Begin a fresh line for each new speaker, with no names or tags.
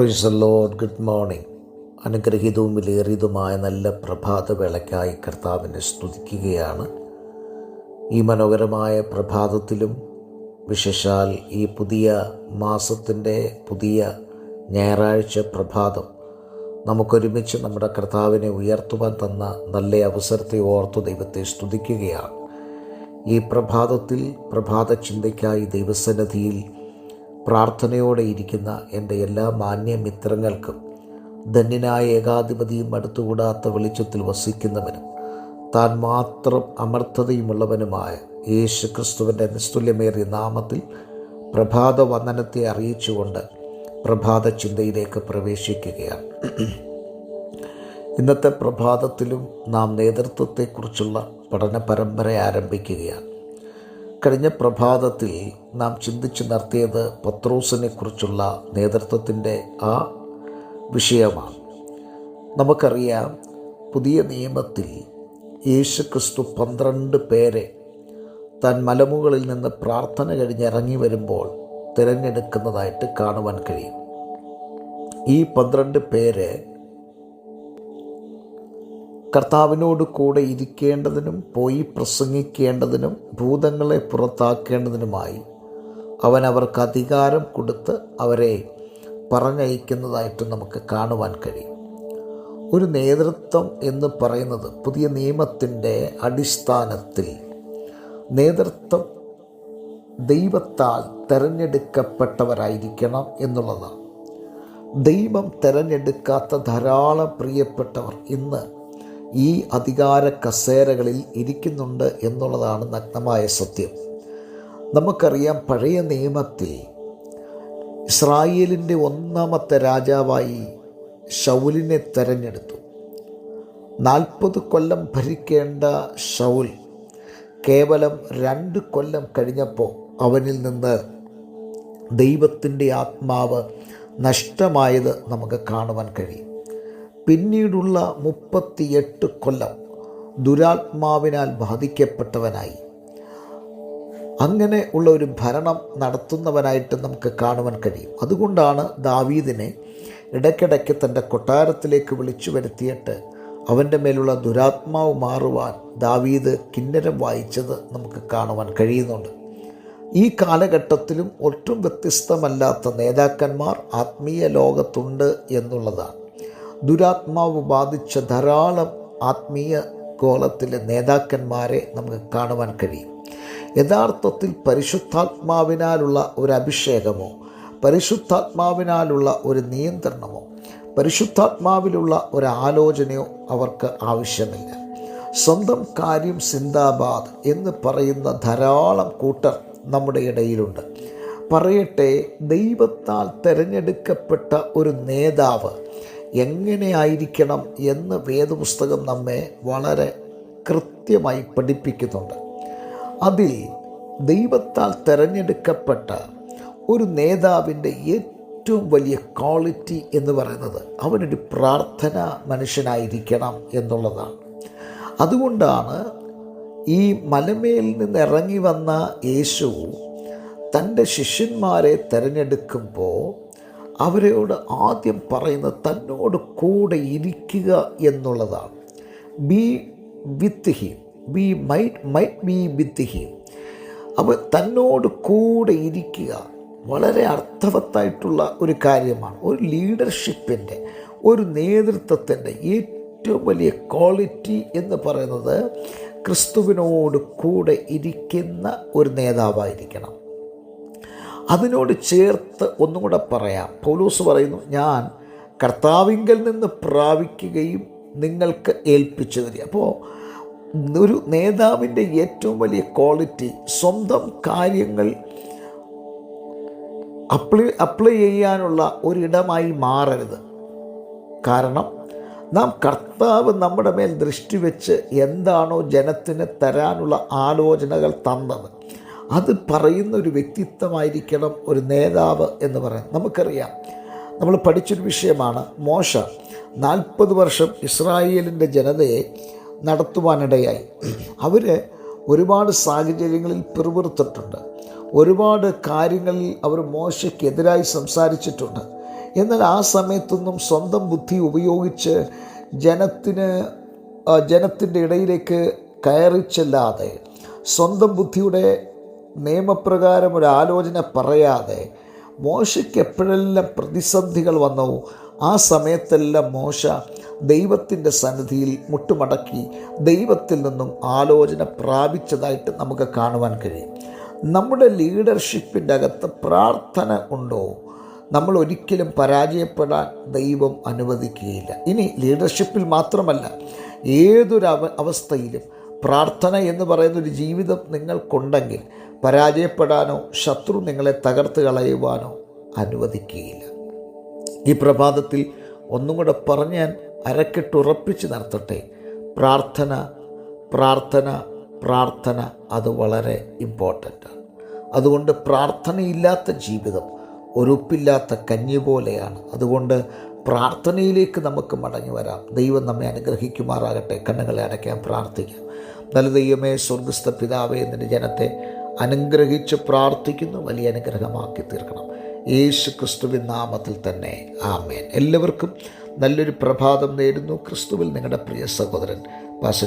Professor lord good morning അനുഗ്രഹീതവും വിലയേറിയതുമായ നല്ല പ്രഭാത വേളയ്ക്കായി കർത്താവിനെ സ്തുതിക്കുകയാണ്. ഈ മനോഹരമായ പ്രഭാതത്തിലും വിശേഷാൽ ഈ പുതിയ മാസത്തിന്റെ പുതിയ ഞായറാഴ്ച പ്രഭാതം നമുക്കൊരുമിച്ച് നമ്മുടെ കർത്താവിനെ ഉയർത്തുവാൻ തന്ന നല്ല അവസരത്തെ ഓർത്തു ദൈവത്തെ സ്തുതിക്കുകയാണ്. ഈ പ്രഭാതത്തിൽ പ്രഭാത ചിന്തയ്ക്കായി ദൈവസന്നിധിയിൽ പ്രാർത്ഥനയോടെ ഇരിക്കുന്ന എന്റെ എല്ലാ മാന്യമിത്രങ്ങൾക്കും ധന്യനായ ഏകാധിപതിയും അടുത്തുകൂടാത്ത വെളിച്ചത്തിൽ വസിക്കുന്നവനും താൻ മാത്രം അമർത്ഥതയുമുള്ളവനുമായ യേശു ക്രിസ്തുവിന്റെ നിസ്തുല്യമേറിയ നാമത്തിൽ പ്രഭാത വന്ദനത്തെ അറിയിച്ചുകൊണ്ട് പ്രഭാത ചിന്തയിലേക്ക് പ്രവേശിക്കുകയാണ്. ഇന്നത്തെ പ്രഭാതത്തിലും നാം നേതൃത്വത്തെക്കുറിച്ചുള്ള പഠന പരമ്പര ആരംഭിക്കുകയാണ്. കഴിഞ്ഞ പ്രഭാതത്തിൽ നാം ചിന്തിച്ച് നടത്തിയത് പത്രോസിനെ കുറിച്ചുള്ള നേതൃത്വത്തിന്റെ ആ വിഷയമാണ്. നമുക്കറിയാം പുതിയ നിയമത്തിൽ യേശു ക്രിസ്തു പന്ത്രണ്ട് പേരെ താൻ മലമുകളിൽ നിന്ന് പ്രാർത്ഥന കഴിഞ്ഞ് ഇറങ്ങി വരുമ്പോൾ തിരഞ്ഞെടുക്കുന്നതായിട്ട് കാണുവാൻ കഴിയും. ഈ പന്ത്രണ്ട് പേര് കർത്താവിനോട് കൂടെ ഇരിക്കേണ്ടതിനും പോയി പ്രസംഗിക്കേണ്ടതിനും ഭൂതങ്ങളെ പുറത്താക്കേണ്ടതിനുമായി അവൻ അവർക്ക് അധികാരം കൊടുത്ത് അവരെ പറഞ്ഞയക്കുന്നതായിട്ട് നമുക്ക് കാണുവാൻ കഴിയും. ഒരു നേതൃത്വം എന്ന് പറയുന്നത് പുതിയ നിയമത്തിന്റെ അടിസ്ഥാനത്തിൽ നേതൃത്വം ദൈവത്താൽ തിരഞ്ഞെടുക്കപ്പെട്ടവരായിരിക്കണം എന്നുള്ളതാണ്. ദൈവം തിരഞ്ഞെടുക്കാത്ത ധാരാളം പ്രിയപ്പെട്ടവർ ഇന്ന് ഈ അധികാര കസേരകളിൽ ഇരിക്കുന്നുണ്ട് എന്നുള്ളതാണ് നഗ്നമായ സത്യം. നമുക്കറിയാം പഴയ നിയമത്തിൽ ഇസ്രായേലിന്റെ ഒന്നാമത്തെ രാജാവായി ഷൗലിനെ തെരഞ്ഞെടുത്തു. നാൽപ്പത് കൊല്ലം ഭരിക്കേണ്ട ഷൗൽ കേവലം രണ്ട് കൊല്ലം കഴിഞ്ഞപ്പോൾ അവനിൽ നിന്ന് ദൈവത്തിന്റെ ആത്മാവ് നഷ്ടമായത് നമുക്ക് കാണുവാൻ കഴിയും. പിന്നീടുള്ള മുപ്പത്തിയെട്ട് കൊല്ലം ദുരാത്മാവിനാൽ ബാധിക്കപ്പെട്ടവനായി. അങ്ങനെ ഉള്ള ഒരു ഭരണം നടത്തുന്നവനായിട്ട് നമുക്ക് കാണുവാൻ കഴിയും. അതുകൊണ്ടാണ് ദാവീദിനെ ഇടയ്ക്കിടയ്ക്ക് തന്റെ കൊട്ടാരത്തിലേക്ക് വിളിച്ചു വരുത്തിയിട്ട് അവന്റെ മേലുള്ള ദുരാത്മാവ് മാറുവാൻ ദാവീദ് കിന്നരം വായിച്ചത് നമുക്ക് കാണുവാൻ കഴിയുന്നുണ്ട്. ഈ കാലഘട്ടത്തിലും ഒട്ടും വ്യത്യസ്തമല്ലാത്ത നേതാക്കന്മാർ ആത്മീയ ലോകത്തുണ്ട് എന്നുള്ളതാണ്. ദുരാത്മാവ് ബാധിച്ച ധാരാളം ആത്മീയ ഗോളത്തിലെ നേതാക്കന്മാരെ നമുക്ക് കാണുവാൻ കഴിയും. യഥാർത്ഥത്തിൽ പരിശുദ്ധാത്മാവിനാലുള്ള ഒരു അഭിഷേകമോ പരിശുദ്ധാത്മാവിനാലുള്ള ഒരു നിയന്ത്രണമോ പരിശുദ്ധാത്മാവിലുള്ള ഒരു ആലോചനയോ അവർക്ക് ആവശ്യമില്ല. സ്വന്തം കാര്യം സിന്ദാബാദ് എന്ന് പറയുന്ന ധാരാളം കൂട്ടർ നമ്മുടെ ഇടയിലുണ്ട്. പറയട്ടെ ദൈവത്താൽ തിരഞ്ഞെടുക്കപ്പെട്ട ഒരു നേതാവ് എങ്ങനെയായിരിക്കണം എന്ന് വേദപുസ്തകം നമ്മെ വളരെ കൃത്യമായി പഠിപ്പിക്കുന്നുണ്ട്. അതിൽ ദൈവത്താൽ തിരഞ്ഞെടുക്കപ്പെട്ട ഒരു നേതാവിന്റെ ഏറ്റവും വലിയ ക്വാളിറ്റി എന്ന് പറയുന്നത് അവനൊരു പ്രാർത്ഥന മനുഷ്യനായിരിക്കണം എന്നുള്ളതാണ്. അതുകൊണ്ടാണ് ഈ മലമേൽ നിന്ന് ഇറങ്ങി വന്ന യേശു തന്റെ ശിഷ്യന്മാരെ തിരഞ്ഞെടുക്കുമ്പോൾ അവരോട് ആദ്യം പറയുന്നത് തന്നോട് കൂടെ ഇരിക്കുക എന്നുള്ളതാണ്. Be with him be might might be with him. അപ്പോൾ തന്നോട് കൂടെ ഇരിക്കുക വളരെ അർത്ഥവത്തായിട്ടുള്ള ഒരു കാര്യമാണ്. ഒരു ലീഡർഷിപ്പിന്റെ ഒരു നേതൃത്വത്തിന്റെ ഏറ്റവും വലിയ ക്വാളിറ്റി എന്ന് പറയുന്നത് ക്രിസ്തുവിനോട് കൂടെ ഇരിക്കുന്ന ഒരു നേതാവായിരിക്കണം. അതിനോട് ചേർത്ത് ഒന്നും കൂടെ പറയാം. പൗലൂസ് പറയുന്നു ഞാൻ കർത്താവിങ്കൽ നിന്ന് പ്രാപിക്കുകയും നിങ്ങൾക്ക് ഏൽപ്പിച്ചു തരിക. അപ്പോൾ ഒരു നേതാവിന്റെ ഏറ്റവും വലിയ ക്വാളിറ്റി സ്വന്തം കാര്യങ്ങൾ അപ്ലൈ അപ്ലൈ ചെയ്യാനുള്ള ഒരിടമായി മാറരുത്. കാരണം നാം കർത്താവ് നമ്മുടെ മേൽ ദൃഷ്ടി വെച്ച് എന്താണോ ജനത്തിന് തരാനുള്ള ആലോചനകൾ തന്നത്. അത് പറയുന്ന ഒരു വ്യക്തിത്വമായിരിക്കണം ഒരു നേതാവ് എന്ന് പറയാം നമുക്കറിയാം. നമ്മൾ പഠിച്ചൊരു വിഷയമാണ് മോശ നാൽപ്പത് വർഷം ഇസ്രായേലിന്റെ ജനതയെ നടത്തുവാനിടയായി. അവർ ഒരുപാട് സാഹചര്യങ്ങളിൽ പിറുപിറുത്തിട്ടുണ്ട്. ഒരുപാട് കാര്യങ്ങളിൽ അവർ മോശയ്ക്കെതിരായി സംസാരിച്ചിട്ടുണ്ട്. എന്നാൽ ആ സമയത്തൊന്നും സ്വന്തം ബുദ്ധി ഉപയോഗിച്ച് ജനത്തിന് ജനത്തിന്റെ ഇടയിലേക്ക് കയറി ചെല്ലാതെ സ്വന്തം ബുദ്ധിയുടെ നിയമപ്രകാരം ഒരു ആലോചന പറയാതെ മോശയ്ക്ക് എപ്പോഴെല്ലാം പ്രതിസന്ധികൾ വന്നോ ആ സമയത്തെല്ലാം മോശ ദൈവത്തിന്റെ സന്നിധിയിൽ മുട്ടുമടക്കി ദൈവത്തിൽ നിന്നും ആലോചന പ്രാപിച്ചതായിട്ട് നമുക്ക് കാണുവാൻ കഴിയും. നമ്മുടെ ലീഡർഷിപ്പിന്റെ അകത്ത് പ്രാർത്ഥന ഉണ്ടോ? നമ്മൾ ഒരിക്കലും പരാജയപ്പെടാൻ ദൈവം അനുവദിക്കുകയില്ല. ഇനി ലീഡർഷിപ്പിൽ മാത്രമല്ല ഏതൊരു അവ അവസ്ഥയിലും പ്രാർത്ഥന എന്ന് പറയുന്ന ഒരു ജീവിതം നിങ്ങൾക്കുണ്ടെങ്കിൽ പരാജയപ്പെടാനോ ശത്രു നിങ്ങളെ തകർത്ത് കളയുവാനോ അനുവദിക്കുകയില്ല ഈ പ്രഭാതത്തിൽ ഒന്നും കൂടെ പറഞ്ഞ് ഞാൻ അരക്കെട്ടുറപ്പിച്ച് നിർത്തട്ടെ പ്രാർത്ഥന പ്രാർത്ഥന പ്രാർത്ഥന അത് വളരെ ഇമ്പോർട്ടന്റാണ് അതുകൊണ്ട് പ്രാർത്ഥനയില്ലാത്ത ജീവിതം ഒരുപ്പില്ലാത്ത കഞ്ഞി പോലെയാണ്. അതുകൊണ്ട് പ്രാർത്ഥനയിലേക്ക് നമുക്ക് മടങ്ങി വരാം. ദൈവം നമ്മെ അനുഗ്രഹിക്കുമാറാകട്ടെ. കണ്ണുകളെ അടയ്ക്കാൻ പ്രാർത്ഥിക്കാം. നല്ല ദൈവമേ സ്വർഗസ്ഥ പിതാവേ എന്നിന്റെ ജനത്തെ അനുഗ്രഹിച്ച് പ്രാർത്ഥിക്കുന്നു. വലിയ അനുഗ്രഹമാക്കി തീർക്കണം. യേശു ക്രിസ്തുവിൻ നാമത്തിൽ തന്നെ. ആമേൻ. എല്ലാവർക്കും നല്ലൊരു പ്രഭാതം നേരുന്നു. ക്രിസ്തുവിൽ നിങ്ങളുടെ പ്രിയ സഹോദരൻ പാസ